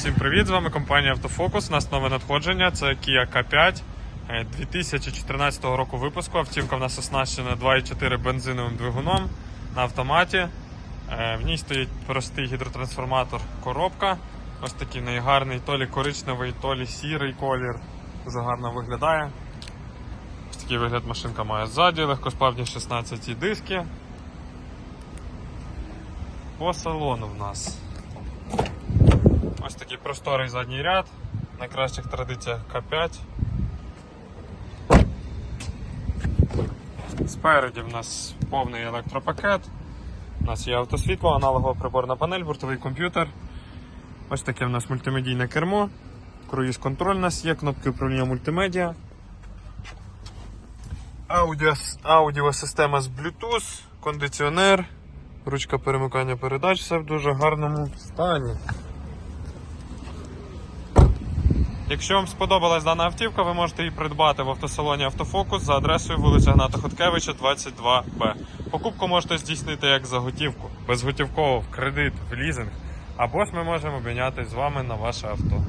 Всім привіт! З вами компанія Автофокус. У нас нове надходження. Це Kia K5 е, 2014 року випуску. Автівка в нас оснащена 2.4 бензиновим двигуном на автоматі. Е, В ній стоїть простий гідротрансформатор коробка. Ось такий неї то лі коричневий, то лі сірий колір. Дуже гарно виглядає. Ось такий вигляд машинка має ззаді, легкосплавні 16 диски. По салону в нас. Такий просторий задній ряд. На кращих традиціях К5. Спереді в нас повний електропакет. У нас є автосвітло, аналогова приборна панель, бортовий комп'ютер. Ось таке в нас мультимедійне кермо. Круїз контроль у нас є, кнопки управління мультимедіа. Аудіо, аудіосистема з Bluetooth, кондиціонер, ручка перемикання передач, все в дуже гарному стані. Якщо вам сподобалась дана автівка, ви можете її придбати в автосалоні Автофокус за адресою вулиця Гната Хоткевича, 22Б. Покупку можете здійснити як за готівку, безготівково, в кредит, в лізинг, або ж ми можемо обмінятися з вами на ваше авто.